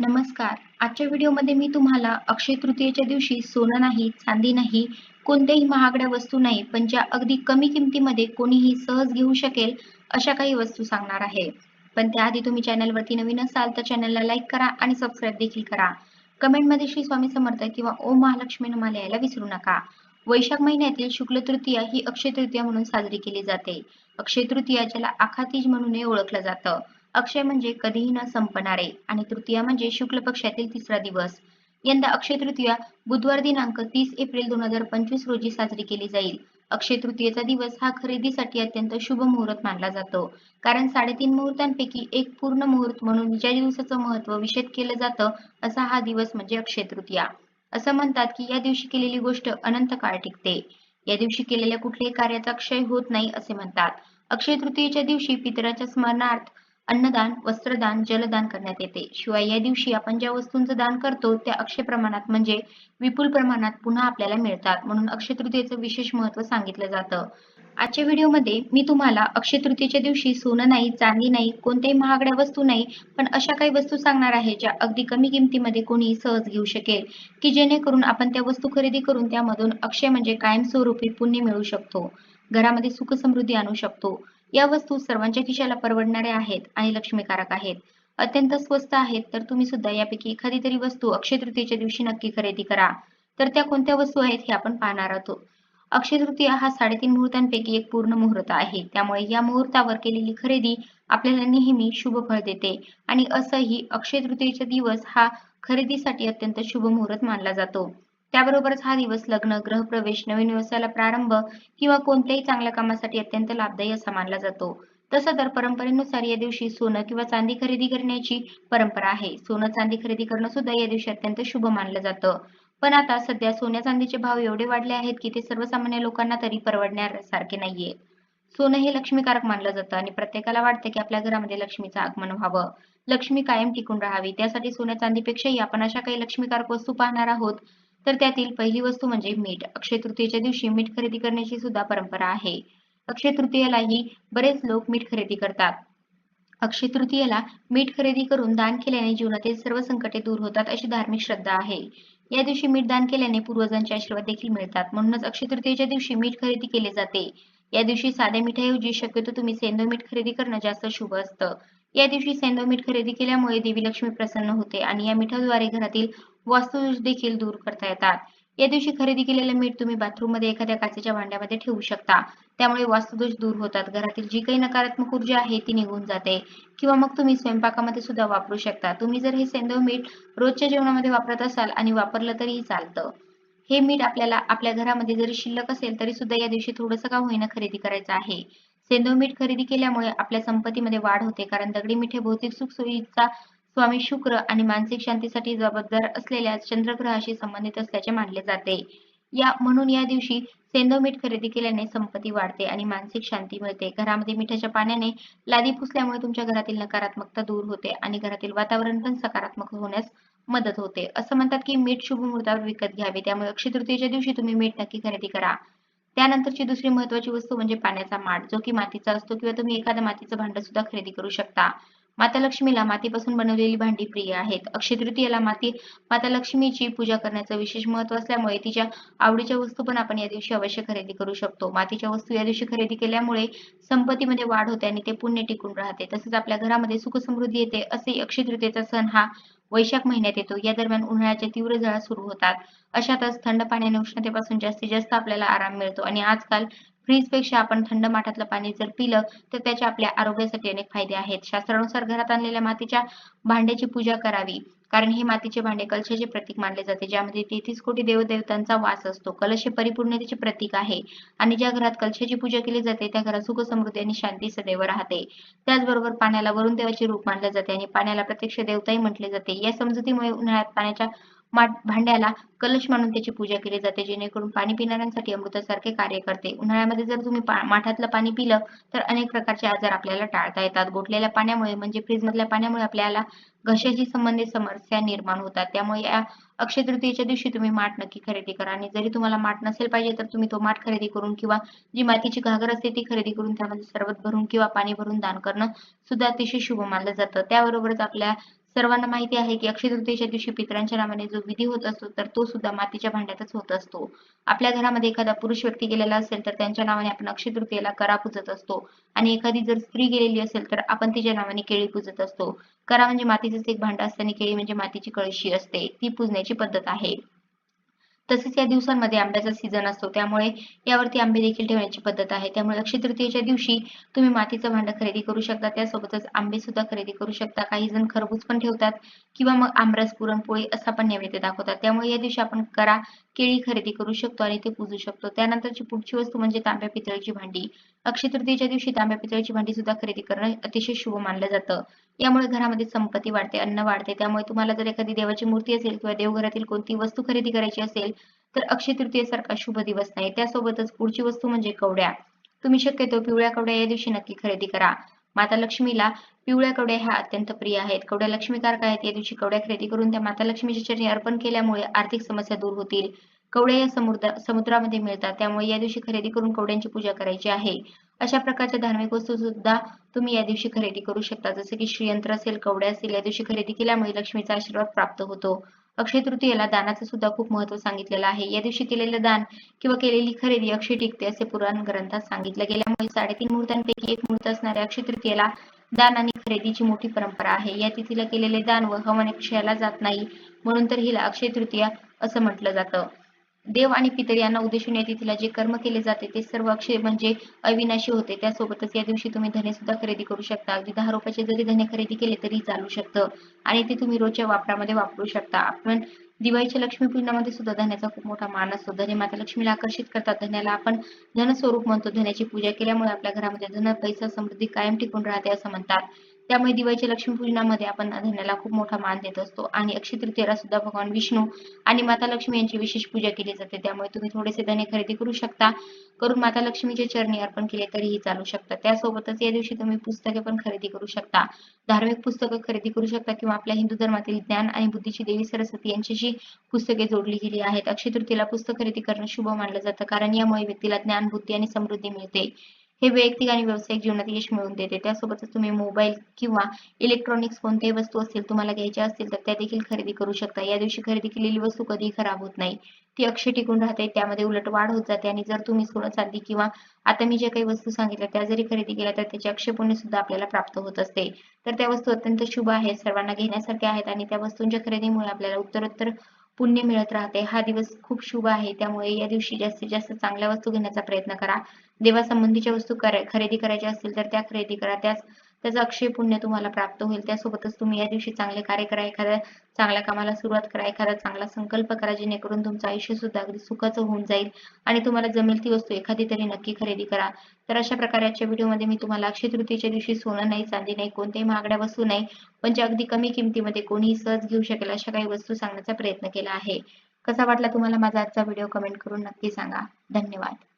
नमस्कार. आजच्या व्हिडिओमध्ये मी तुम्हाला अक्षय तृतीयेच्या दिवशी सोनं नाही चांदी नाही कोणत्याही महागड्या वस्तू नाही पण ज्या अगदी कमी किमतीमध्ये कोणीही सहज घेऊ शकेल अशा काही वस्तू सांगणार आहे. पण त्याआधी तुम्ही चॅनलवरती नवीन असाल तर चॅनलला लाईक करा आणि सबस्क्राईब देखील करा. कमेंटमध्ये श्री स्वामी समर्थ किंवा ओम महालक्ष्मी नमाला यायला विसरू नका. वैशाख महिन्यातील शुक्ल तृतीया ही अक्षय तृतीया म्हणून साजरी केली जाते. अक्षय तृतीया ज्याला आखातीज म्हणूनही ओळखलं जातं. अक्षय म्हणजे कधीही न संपणारे आणि तृतीया म्हणजे शुक्ल पक्षातील तिसरा दिवस. यंदा अक्षय तृतीया बुधवार दिनांक तीस एप्रिल दोन हजार पंचवीस रोजी साजरी केली जाईल. अक्षय तृतीयेचा दिवस हा खरेदीसाठी अत्यंत शुभ मुहूर्त मानला जातो. कारण साडेतीन मुहूर्तांपैकी एक पूर्ण मुहूर्त म्हणून ज्या दिवसाचं महत्त्व विशेष केलं जातं असा हा दिवस म्हणजे अक्षय तृतीया. असं म्हणतात की या दिवशी केलेली गोष्ट अनंत काळ टिकते. या दिवशी केलेल्या कुठल्याही कार्याचा क्षय होत नाही असे म्हणतात. अक्षय तृतीयेच्या दिवशी पितराच्या स्मरणार्थ अन्नदान वस्त्रदान जलदान करण्यात येते. शिवाय या दिवशी आपण ज्या वस्तूंचं दान करतो त्या अक्षय प्रमाणात म्हणजे विपुल प्रमाणात पुन्हा आपल्याला मिळतात म्हणून अक्षय तृतीयेचं विशेष महत्त्व सांगितलं जातं. आजच्या व्हिडिओमध्ये मी तुम्हाला अक्षय तृतीयेच्या दिवशी सोनं नाही चांदी नाही कोणत्याही महागड्या वस्तू नाही पण अशा काही वस्तू सांगणार आहे ज्या अगदी कमी किमतीमध्ये कोणी सहज घेऊ शकेल की जेणेकरून आपण त्या वस्तू खरेदी करून त्यामधून अक्षय म्हणजे कायमस्वरूपी पुण्य मिळवू शकतो. घरामध्ये सुख समृद्धी आणू शकतो. या वस्तू सर्वांच्या खिशाला परवडणाऱ्या आहेत आणि लक्ष्मीकारक आहेत. अत्यंत स्वस्त आहेत तर तुम्ही सुद्धा यापैकी एखादी तरी वस्तू अक्षय तृतीयेच्या दिवशी नक्की खरेदी करा. तर त्या कोणत्या वस्तू आहेत हे आपण पाहणार आहोत. अक्षय तृतीया हा साडेतीन मुहूर्तांपैकी एक पूर्ण मुहूर्त आहे. त्यामुळे या मुहूर्तावर केलेली खरेदी आपल्याला नेहमी शुभ फळ देते आणि असंही अक्षय तृतीयेचा दिवस हा खरेदीसाठी अत्यंत शुभ मुहूर्त मानला जातो. त्याबरोबरच हा दिवस लग्न ग्रहप्रवेश नवीन व्यवसायाला प्रारंभ किंवा कोणत्याही चांगल्या कामासाठी अत्यंत लाभदायी असा मानला जातो. तसं तर परंपरेनुसार या दिवशी सोनं किंवा चांदी खरेदी करण्याची परंपरा आहे. सोनं चांदी खरेदी करणं सुद्धा या दिवशी अत्यंत शुभ मानलं जातं. पण आता सध्या सोन्या चांदीचे भाव एवढे वाढले आहेत की ते सर्वसामान्य लोकांना तरी परवडण्यासारखे नाहीये. सोनं हे लक्ष्मीकारक मानलं जातं आणि प्रत्येकाला वाटतं की आपल्या घरामध्ये लक्ष्मीचं आगमन व्हावं. लक्ष्मी कायम टिकून राहावी. त्यासाठी सोन्या चांदीपेक्षाही आपण अशा काही लक्ष्मीकारक वस्तू पाहणार आहोत. तर त्यातील पहिली वस्तू म्हणजे मीठ. अक्षय तृतीयेच्या दिवशी मीठ खरेदी करण्याची सुद्धा परंपरा आहे. अक्षय तृतीयेलाही बरेच लोक मीठ खरेदी करतात. अक्षय तृतीयेला मीठ खरेदी करून दान केल्याने जीवनातील सर्व संकटे दूर होतात अशी धार्मिक श्रद्धा आहे. या दिवशी मीठ दान केल्याने पूर्वजांचे आशीर्वाद देखील मिळतात. म्हणूनच अक्षय तृतीयेच्या दिवशी मीठ खरेदी केले जाते. या दिवशी साध्या मिठाऐवजी शक्यतो तुम्ही सेंदो मीठ खरेदी करणं जास्त शुभ असतं. या दिवशी सेंदो मीठ खरेदी केल्यामुळे देवी लक्ष्मी प्रसन्न होते आणि या मिठाद्वारे घरातील वास्तुदोष देखील दूर करता येतात. या दिवशी खरेदी केलेलं मीठ तुम्ही बाथरूममध्ये एखाद्या काचेच्या भांड्यामध्ये ठेवू शकता. त्यामुळे वास्तुदोष दूर होतात. घरातील जी काही नकारात्मक ऊर्जा आहे ती निघून जाते. किंवा मग तुम्ही स्वयंपाकामध्ये सुद्धा वापरू शकता. तुम्ही जर हे सेंदव मीठ रोजच्या जेवणामध्ये वापरत असाल आणि वापरलं तरीही चालतं. हे मीठ आपल्याला आपल्या घरामध्ये जरी शिल्लक असेल तरी सुद्धा या दिवशी थोडंसं का होईना खरेदी करायचं आहे. सेंदव मीठ खरेदी केल्यामुळे आपल्या संपत्तीमध्ये वाढ होते. कारण दगडी मिठे हे भौतिक सुखसोयीचा स्वामी शुक्र आणि मानसिक शांतीसाठी जबाबदार असलेल्या चंद्रग्रहाशी संबंधित असल्याचे मानले जाते. या म्हणून या दिवशी सेंदव मीठ खरेदी केल्याने संपत्ती वाढते आणि मानसिक शांती मिळते. घरामध्ये मिठाच्या पाण्याने लादी पुसल्यामुळे तुमच्या घरातील नकारात्मकता दूर होते आणि घरातील वातावरण पण सकारात्मक होण्यास मदत होते. असं म्हणतात की मीठ शुभ मुहूर्तावर विकत घ्यावे. त्यामुळे अक्षय तृतीयेच्या दिवशी तुम्ही मीठ नक्की खरेदी करा. त्यानंतरची दुसरी महत्वाची वस्तू म्हणजे पाण्याचा माठ जो की मातीचा असतो किंवा तुम्ही एखादं मातीचं भांड सुद्धा खरेदी करू शकता. माता लक्ष्मीला मातीपासून बनवलेली भांडी प्रिय आहेत. अक्षय तृतीयेला माती माता लक्ष्मीची पूजा करण्याचं विशेष महत्त्व असल्यामुळे तिच्या आवडीच्या वस्तू पण आपण या दिवशी अवश्य खरेदी करू शकतो. मातीच्या वस्तू या दिवशी खरेदी केल्यामुळे संपत्तीमध्ये वाढ होते आणि ते पुण्य टिकून राहते. तसेच आपल्या घरामध्ये सुख समृद्धी येते असे अक्षय तृतीयेचा सण हा वैशाख महिन्यात येतो. या दरम्यान उन्हाळ्याच्या तीव्र झळा सुरू होतात. अशातच थंड पाण्याने उष्णतेपासून जास्तीत जास्त आपल्याला आराम मिळतो आणि आजकाल फ्रीजपेक्षा आपण थंड माठातलं पाणी जर पिलं तर त्याचे आपल्या आरोग्यासाठी अनेक फायदे आहेत. शास्त्रानुसार घरात आणलेल्या मातीच्या भांड्याची पूजा करावी. कारण हे मातीचे भांडे कलशाचे प्रतीक मानले जाते ज्यामध्ये तेहतीस कोटी देवदेवतांचा वास असतो. कलश हे परिपूर्णतेचे प्रतीक आहे. आणि ज्या घरात कलशाची पूजा केली जाते त्या घरात सुख समृद्धी आणि शांती सदैव राहते. त्याचबरोबर पाण्याला वरुण देवाचे रूप मानले जाते आणि पाण्याला प्रत्यक्ष देवताही म्हटले जाते. या समजुतीमुळे उन्हाळ्यात पाण्याच्या भांड्याला कलश मानून त्याची पूजा केली जाते जेणेकरून पाणी पिणाऱ्यांसाठी अमृतासारखे कार्य करते. उन्हाळ्यामध्ये जर तुम्ही माठातलं पाणी पिलं तर अनेक प्रकारचे आजार आपल्याला टाळता येतात. गोठलेल्या पाण्यामुळे म्हणजे फ्रीज मधल्या पाण्यामुळे आपल्याला घशाशी संबंधित समस्या निर्माण होतात. त्यामुळे या अक्षय तृतीयेच्या दिवशी तुम्ही माठ नक्की खरेदी करा. आणि जरी तुम्हाला माठ नसेल पाहिजे तर तुम्ही तो माठ खरेदी करून किंवा जी मातीची घागर असते ती खरेदी करून त्यामध्ये सरबत भरून किंवा पाणी भरून दान करणं सुद्धा अतिशय शुभ मानलं जातं. त्याबरोबरच आपल्या सर्वांना माहिती आहे की अक्षय तृतीयेच्या दिवशी पितरांच्या नावाने जो विधी होत असतो तर तो सुद्धा मातीच्या भांड्यातच होत असतो. आपल्या घरामध्ये एखादा पुरुष व्यक्ती गेलेला असेल तर त्यांच्या नावाने आपण अक्षय तृतीयेला करा पूजत असतो. आणि एखादी जर स्त्री गेलेली असेल तर आपण तिच्या नावाने केळी पूजत असतो. करा म्हणजे मातीचंच एक भांड असतं आणि केळी म्हणजे मातीची कळशी असते. ती पूजण्याची पद्धत आहे. तसेच या दिवसांमध्ये आंब्याचा सीझन असतो. त्यामुळे यावरती आंबे देखील ठेवण्याची पद्धत आहे. त्यामुळे अक्षय तृतीयेच्या दिवशी तुम्ही मातीचं भांड खरेदी करू शकता. त्यासोबतच आंबे सुद्धा खरेदी करू शकता. काही जण खरबूज पण ठेवतात किंवा मग आमरस पुरणपोळी असा पण नैवेद्य दाखवतात. त्यामुळे या दिवशी आपण करा केळी खरेदी करू शकतो आणि ते पूजू शकतो. त्यानंतरची पुढची वस्तू म्हणजे तांब्या पितळेची भांडी. अक्षय तृतीयेच्या दिवशी तांब्या पितळीची भांडी सुद्धा खरेदी करणं अतिशय शुभ मानलं जातं. यामुळे घरामध्ये संपत्ती वाढते अन्न वाढते. त्यामुळे तुम्हाला जर एखादी देवाची मूर्ती असेल किंवा देवघरातील कोणती वस्तू खरेदी करायची असेल तर अक्षय तृतीयेसारखा शुभ दिवस नाही. त्यासोबतच पुढची वस्तू म्हणजे कवड्या. तुम्ही शक्यतो पिवळ्या कवड्या या दिवशी नक्की खरेदी करा. माता लक्ष्मीला पिवळ्या कवड्या ह्या अत्यंत प्रिय आहेत. कवड्या लक्ष्मीकारक आहेत. या दिवशी कवड्या खरेदी करून त्या माता लक्ष्मीच्या चरणी अर्पण केल्यामुळे आर्थिक समस्या दूर होतील. कवडे या समुद्र समुद्रामध्ये मिळतात. त्यामुळे या दिवशी खरेदी करून कवड्यांची पूजा करायची आहे. अशा प्रकारच्या धार्मिक वस्तू सुद्धा तुम्ही या दिवशी खरेदी करू शकता. जसे की श्रीयंत्र असेल कवडे असेल या दिवशी खरेदी केल्यामुळे लक्ष्मीचा आशीर्वाद प्राप्त होतो. अक्षय तृतीयेला दानाचं सुद्धा खूप महत्त्व सांगितलेलं आहे. या दिवशी केलेलं दान किंवा केलेली खरेदी अक्षय टिकते असे पुराण ग्रंथात सांगितलं गेल्यामुळे साडेतीन मुहूर्तांपैकी एक मुहूर्त असणाऱ्या अक्षय तृतीयेला दान आणि खरेदीची मोठी परंपरा आहे. या तिथीला केलेले दान व हवन क्षयाला जात नाही. म्हणून तर हिला अक्षय तृतीया असं म्हटलं जातं. देव आणि पितर यांना उद्देशून या तिथीला जे कर्म केले जाते ते सर्व अक्षय म्हणजे अविनाशी होते. त्यासोबतच या दिवशी तुम्ही धने सुद्धा खरेदी करू शकता. अगदी दहा रुपयाचे जरी धने खरेदी केले तरी चालू शकतं. आणि ते तुम्ही रोजच्या वापरामध्ये वापरू शकता. आपण दिवाळीच्या लक्ष्मीपूजनामध्ये सुद्धा धन्याचा खूप मोठा मान असतो. धने माता लक्ष्मीला आकर्षित करतात. धन्याला आपण धनस्वरूप म्हणतो. धन्याची पूजा केल्यामुळे आपल्या घरामध्ये धन पैसा समृद्धी कायम टिकून राहते असं म्हणतात. त्यामुळे दिवाळीच्या लक्ष्मीपूजनामध्ये आपण धन्याला खूप मोठा मान देत असतो. आणि अक्षय तृतीयेला सुद्धा भगवान विष्णू आणि माता लक्ष्मी यांची विशेष पूजा केली जाते. त्यामुळे तुम्ही थोडेसे धने खरेदी करू शकता. करून माता लक्ष्मीचे चरणी अर्पण केले तरीही चालू शकतात त्यासोबतच या दिवशी तुम्ही पुस्तके पण खरेदी करू शकता. धार्मिक पुस्तकं खरेदी करू शकता किंवा आपल्या हिंदू धर्मातील ज्ञान आणि बुद्धीची देवी सरस्वती यांच्याशी पुस्तके जोडली गेली आहेत. अक्षय तृतीयेला पुस्तक खरेदी करणं शुभ मानलं जातं. कारण यामुळे व्यक्तीला ज्ञान बुद्धी आणि समृद्धी मिळते. हे वैयक्तिक आणि व्यावसायिक जीवनात यश मिळवून देते. त्यासोबतच तुम्ही मोबाईल किंवा इलेक्ट्रॉनिक्स कोणत्याही वस्तू असतील तुम्हाला घ्यायच्या असतील तर त्या देखील खरेदी करू शकता. या दिवशी खरेदी केलेली वस्तू कधीही खराब होत नाही. ती अक्षय टिकून राहते त्यामध्ये उलट वाढ होत जाते आणि जर तुम्ही सोनं चांदी किंवा आता मी ज्या काही वस्तू सांगितल्या त्या जरी खरेदी केल्या तर त्याचे अक्षय पुण्य सुद्धा आपल्याला प्राप्त होत असते. तर त्या वस्तू अत्यंत शुभ आहेत सर्वांना घेण्यासारख्या आहेत आणि त्या वस्तूंच्या खरेदीमुळे आपल्याला उत्तरोत्तर पुण्य मिळत राहते. हा दिवस खूप शुभ आहे. त्यामुळे या दिवशी जास्तीत जास्त चांगल्या वस्तू घेण्याचा प्रयत्न करा. देवासंबंधीच्या वस्तू खरेदी करायच्या असतील तर त्या खरेदी करा. त्याच त्याचं अक्षय पुण्य तुम्हाला प्राप्त होईल. त्यासोबतच तुम्ही या दिवशी चांगले कार्य करा. एखाद्या चांगल्या कामाला सुरुवात करा. एखादा चांगला संकल्प करा जेणेकरून तुमचं आयुष्य सुद्धा अगदी सुखाचं होऊन जाईल आणि तुम्हाला जमेल ती वस्तू एखादी तरी नक्की खरेदी करा. तर अशा प्रकारे आजच्या व्हिडिओमध्ये मी तुम्हाला अक्षय तृतीयेच्या दिवशी सोनं नाही चांदी नाही कोणत्याही महागड्या वस्तू नाही पण ज्या अगदी कमी किमतीमध्ये कोणीही सहज घेऊ शकेल अशा काही वस्तू सांगण्याचा प्रयत्न केला आहे. कसा वाटला तुम्हाला माझा आजचा व्हिडिओ कमेंट करून नक्की सांगा. धन्यवाद.